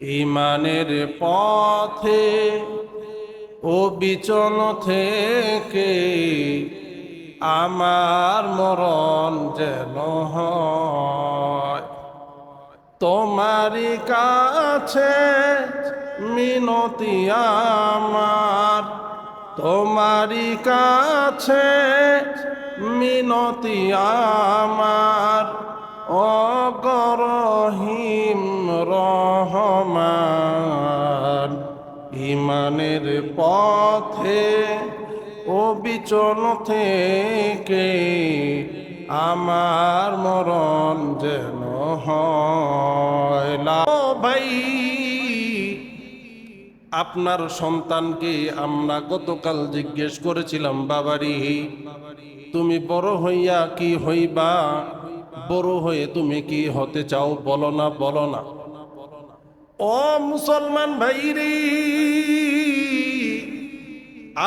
ইমানের পথে ও বিচন থেকে আমার মরণ যেন তোমারই কাছে মিনতি আমার। তোমারই কাছে মিনতি আমার। অগরহিম রহমান, ইমানের পথে ও বিচন থেকে আমার মরণ যেন ভাই, আপনার সন্তানকে আমরা গতকাল জিজ্ঞেস করেছিলাম, বাবারি, তুমি বড় হইয়া কি হইবা? বড় হয়ে তুমি কি হতে চাও? বলো না বলো না। ও মুসলমান ভাইরি,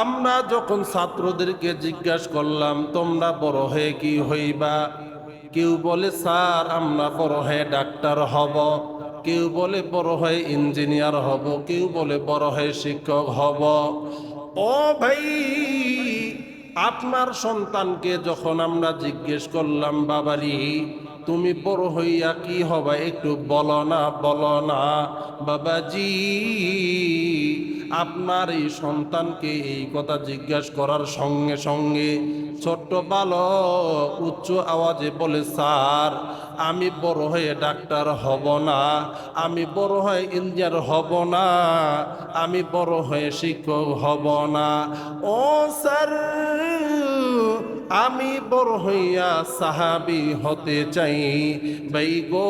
আমরা যখন ছাত্রদেরকে জিজ্ঞাসা করলাম, তোমরা বড় হয়ে কি হইবা? কেউ বলে, স্যার, আমরা বড় হয়ে ডাক্তার হব। কেউ বলে, বড় হয়ে ইঞ্জিনিয়ার হব। কেউ বলে, বড় হয়ে শিক্ষক হব। ও ভাই আপনার সন্তানকে যখন আমরা জিজ্ঞেস করলাম, বাবারি, তুমি বড় হইয়া কি হবা? একটু বলো না বলো না। বাবাজি আপনার এই সন্তানকে এই কথা জিজ্ঞাসা করার সঙ্গে সঙ্গে ছোট্ট বালক উচ্চ আওয়াজে বলে, স্যার, আমি বড় হয়ে ডাক্তার হব না, আমি বড় হয়ে ইঞ্জিনিয়ার হব না, আমি বড় হয়ে শিক্ষক হব না। ও স্যার, আমি বড় হইয়া সাহাবি হতে চাই। ভাই গো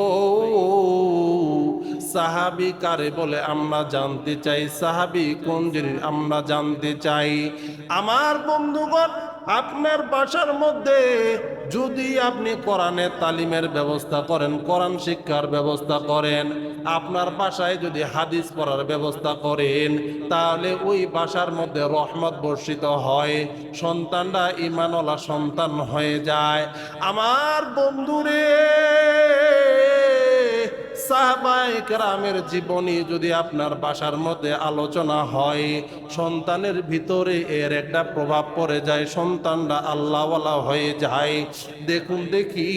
সাহাবি কারে বলে, আমরা জানতে চাই সাহাবি কোন জিনিস, আমরা জানতে চাই। আমার বন্ধুগণ, আপনার বাসার মধ্যে যদি আপনি কোরআনের তালিমের ব্যবস্থা করেন, কোরআন শিক্ষার ব্যবস্থা করেন, আপনার বাসায় যদি হাদিস পড়ার ব্যবস্থা করেন, তাহলে ওই বাসার মধ্যে রহমত বর্ষিত হয়, সন্তানরা ইমানওয়ালা সন্তান হয়ে যায়। আমার বন্ধুরে সাহাবায়ে কেরামের জীবনী যদি আপনার বাসার মধ্যে আলোচনা হয়, সন্তানের ভিতরে এর একটা প্রভাব পড়ে যায়, সন্তানরা আল্লাহওয়ালা হয়ে যায়। দেখুন, দেখি,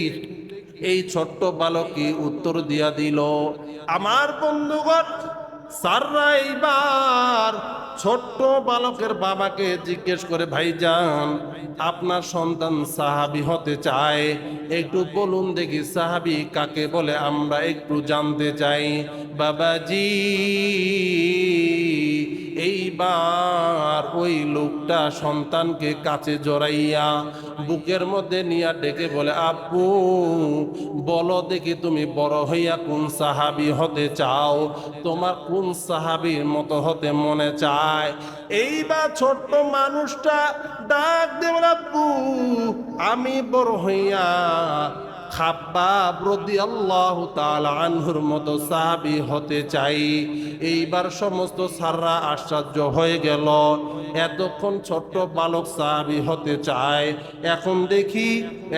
এই ছোট্ট বালকই উত্তর দিয়া দিল, আমার বন্ধুগণ সাররা এইবার ছোট্ট বালকের বাবাকে জিজ্ঞেস করে, ভাইজান, আপনার সন্তান সাহাবি হতে চায়। একটু বলুন দেখি সাহাবি কাকে বলে, আমরা একটু জানতে চাই। বাবাজি এইবার ওই লোকটা সন্তানকে কাছে জড়াইয়া বুকের মধ্যে নিয়া ডেকে বলে আব্বু বলো দেখি তুমি বড় হইয়া কোন সাহাবি হতে চাও? তোমার কোন সাহাবির মতো হতে মনে চায়? এইবার ছোট্ট মানুষটা ডাক দেব আব্বু আমি বড় হইয়া খাব্বাব রাদিয়াল্লাহু তাআলা আনহুর মতো সাহাবি হতে চাই। এইবার সমস্ত সাররা আশ্চর্য হয়ে গেল। এতক্ষণ ছোট্ট বালক সাহাবি হতে চায়। এখন দেখি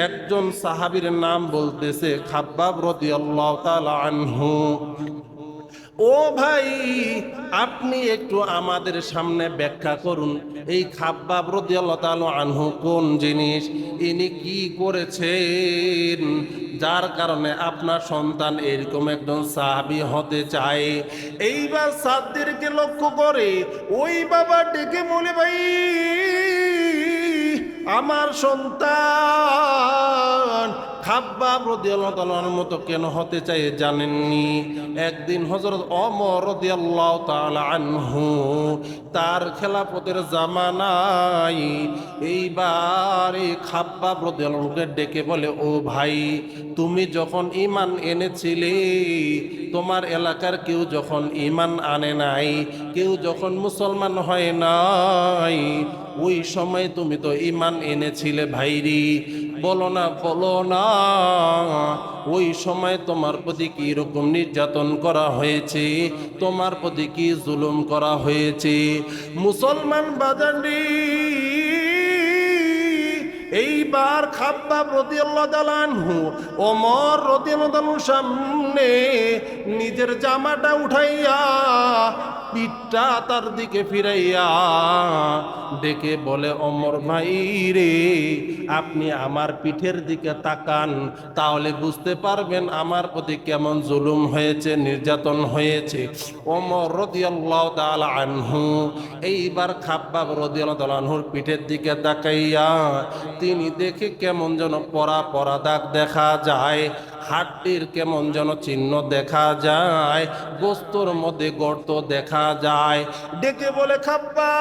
একজন সাহাবির নাম বলতেছে খাব্বাব রাদিয়াল্লাহু তাআলা আনহু। ও ভাই, আপনি একটু আমাদের সামনে ব্যাখ্যা করুন। এই খাব্বাব তাআলা আনহু কোন জিনিস? ইনি কি করেছেন? যার কারণে আপনার সন্তান এরকম একজন সাহাবী হতে চায়। এইবার সাদদেরকে লক্ষ্য করে, ওই বাবা ডেকে বলে, ভাই, আমার সন্তান খাব্বাব রাদিয়াল্লাহু তাআলার মতো কেন হতে চাই জানেননি। একদিন হযরত ওমর রাদিয়াল্লাহু আনহু তার খেলাফতের জামানায় এইবার এই খাব্বাব রাদিয়াল্লাহুকে ডেকে বলে, ও ভাই, তুমি যখন ঈমান এনেছিলে, তোমার এলাকার কেউ যখন ঈমান আনে নাই, কেউ যখন মুসলমান হয় নাই, ওই সময় তুমি তো ঈমান এনেছিলে ভাইরি। বলো না বলো না। ওই সময় তোমার প্রতি কি রকম নির্যাতন করা হয়েছে? তোমার প্রতি কি জুলুম করা হয়েছে? মুসলমান বাজারি এইবার খাব্বাব রদিয়াল্লাহ তালানহু ওমর রদিয়াল্লাহ সামনে নিজের জামাটা উঠাইয়া পিঠটা তার দিকে ফিরাইয়া ডেকে বলে অমর ভাই রে, আপনি আমার পিঠের দিকে তাকান, তাহলে বুঝতে পারবেন আমার প্রতি কেমন জুলুম হয়েছে, নির্যাতন হয়েছে। অমর রদিয়াল্লাহ তাল আনহু এইবার খাব্বাব রদিয়াল্লাহ তাল আনহুর পিঠের দিকে তাকাইয়া তিনি দেখে কেমন যেন পরা পরা দাগ দেখা যায়, হাড্ডির কেমন যেন চিহ্ন দেখা যায় বস্তুর মধ্যে গর্ত দেখা যায়। ডেকে বলে খাব্বা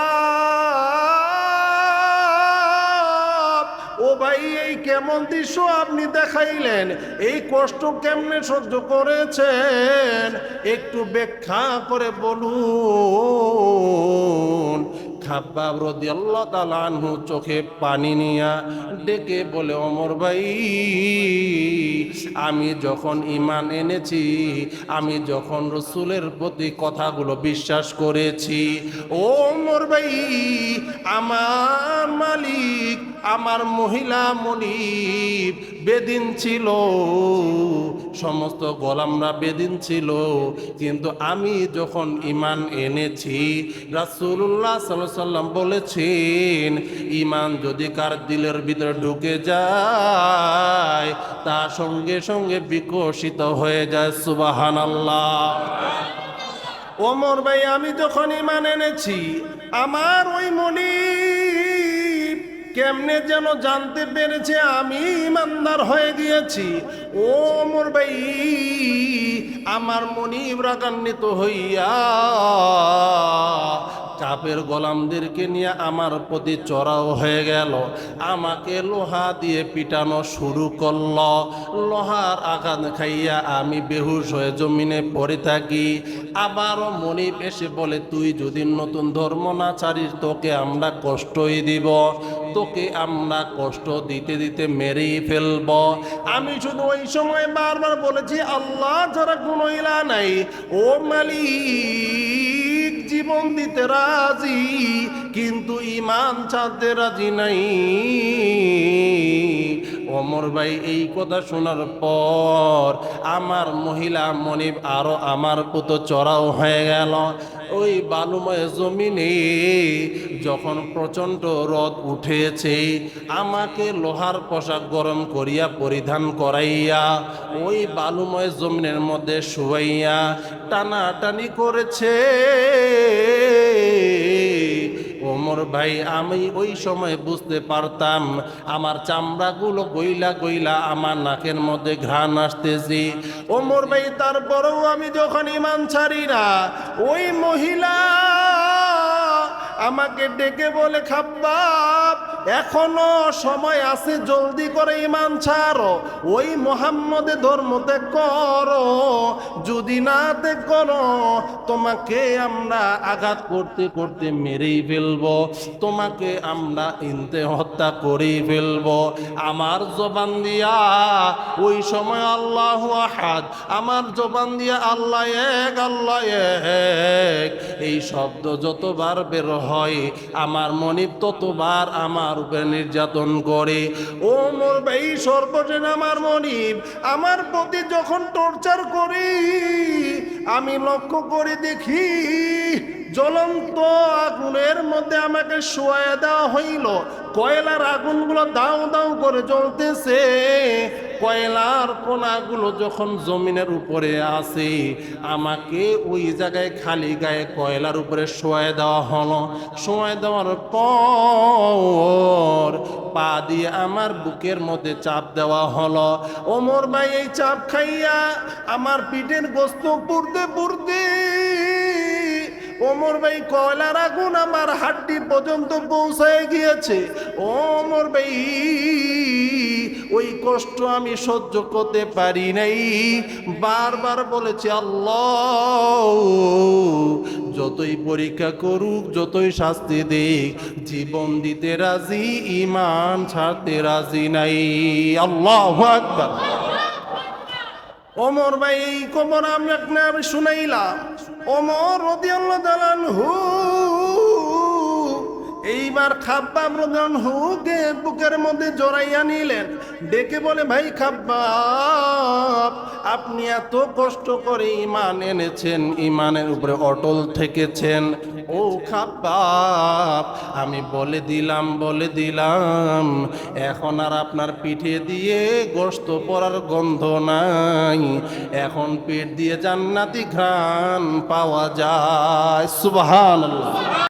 ও ভাই, এই কেমন দৃশ্য আপনি দেখাইলেন? এই কষ্ট কেমনে সহ্য করেছেন? একটু ব্যাখ্যা করে বলুন। খাব্বাব রদিয়াল্লাহ তাআলা আনহু চোখে পানি নিয়া ডেকে বলে অমর ভাই, আমি যখন ইমান এনেছি, আমি যখন রসুলের প্রতি কথাগুলো বিশ্বাস করেছি, ও অমর ভাই, আমার মালিক, আমার মহিলা মনিব বেদিন ছিল, সমস্ত গোলামরা বেদিন ছিল, কিন্তু আমি যখন ইমান এনেছি আলাইহি সাল্লাম বলেছেন, ইমান যদি কার দিলের ভিতরে ঢুকে যায়, তা সঙ্গে সঙ্গে বিকশিত হয়ে যায় সুবাহান আল্লাহ ওমর ভাই, আমি যখন ইমান এনেছি, আমার ওই মনিব কেমনে যেন জানতে পেরেছে, আমি ইমানদার হয়ে গিয়েছি। ও ওমর ভাই, আমার মনিব রাগান্বিত হইয়া কাপের গোলামদেরকে নিয়ে আমার প্রতি চড়াও হয়ে গেল। আমাকে লোহা দিয়ে পিটানো শুরু করল। লোহার আঘাত খাইয়া আমি বেহুশ হয়ে জমিনে পড়ে থাকি। আবারও মনিব এসে বলে, তুই যদি নতুন ধর্ম না ছাড়িস, তোকে আমরা কষ্টই দিব। তোকে আমরা কষ্ট দিতে দিতে মেরেই ফেলব। আমি শুধু ওই সময় বারবার বলেছি, আল্লাহ যারা কোনো ইলা নাই। ও মালিক জীবন দিতে রাজি কিন্তু ইমান ছাড়তে রাজি নাই। অমর ভাই, এই কথা শোনার পর আমার মহিলা মনিব আরও আমার পুতো চড়াও হয়ে গেল। ওই বালুময় জমিনে যখন প্রচণ্ড রদ উঠেছে, আমাকে লোহার পোশাক গরম করিয়া পরিধান করাইয়া ওই বালুময় জমিনের মধ্যে শুয়াইয়া টানাটানি করেছে। ওমর ভাই, আমি ওই সময় বুঝতে পারতাম, আমার চামড়াগুলো গইলা গইলা আমার নাকের মধ্যে ঘ্রাণ আসতেছি। ওমর ভাই, তারপরেও আমি যখন ইমান ছাড়ি না, ওই মহিলা আমাকে ডেকে বলে, খাব্বাব, এখনও সময় আছে, জলদি করে ইমান ছাড়ো। ওই মোহাম্মদে ধর্ম ত্যাগ করো। যদি না ত্যাগ করো, তোমাকে আমরা আঘাত করতে করতে মেরেই ফেলব। তোমাকে আমরা ইনতে হত্যা করেই ফেলব। আমার জবান দিয়া, ওই সময় আল্লাহ আহাদ, আমার জবান দিয়া আল্লাহ এক আল্লাহ এক। এই শব্দ যতবার বের হয় আমার মনিব ততবার আমার উপরে নির্যাতন করে। ও মোর ভাই সর্বজেন আমার মনিব, আমার প্রতি যখন টর্চার করি, আমি লক্ষ্য করে দেখি, জ্বলন্ত আগুনের মধ্যে আমাকে শোয়া দেওয়া হইল। কয়লার আগুনগুলো দাও দাও করে জ্বলতেছে। কয়লার কোনাগুলো যখন জমিনের উপরে আসে আমাকে ওই জায়গায় খালি গায়ে কয়লার উপরে শোয়া দেওয়া হলো। শোয়া দেওয়ার পর পা দিয়ে আমার বুকের মধ্যে চাপ দেওয়া হলো। ওমর ভাই এই চাপ খাইয়া আমার পিঠের গোস্ত পুড়তে পুড়তে ওমর ভাই কয়লার আগুন আমার হাড্ডি পর্যন্ত পৌঁছায় গিয়েছে। ওমর ভাই ওই কষ্ট আমি সহ্য করতে পারি নাই। বারবার বলেছি, আল্লাহ, যতই পরীক্ষা করুক, যতই শাস্তি দিক, জীবন দিতে রাজি ইমান ছাড়তে রাজি নাই। আল্লাহ ওমর ভাই, এই খবর আমি আপনার শুনাইলাম। ওমর রদিয়াল্লাহ দালানহু এইবার খাব্বাব রদিয়াল্লাহু হুকে বুকের মধ্যে জড়াইয়া নিলেন। ডেকে বলে, ভাই খাব্বাব আপনি এত কষ্ট করে ইমান এনেছেন, ইমানের উপরে অটল থেকেছেন। ও খাব্বাব আমি বলে দিলাম বলে দিলাম, এখন আর আপনার পিঠে দিয়ে গোস্ত পরার গন্ধ নাই। এখন পেট দিয়ে জান্নাতি ঘ্রাণ পাওয়া যায়। সুবহানাল্লাহ।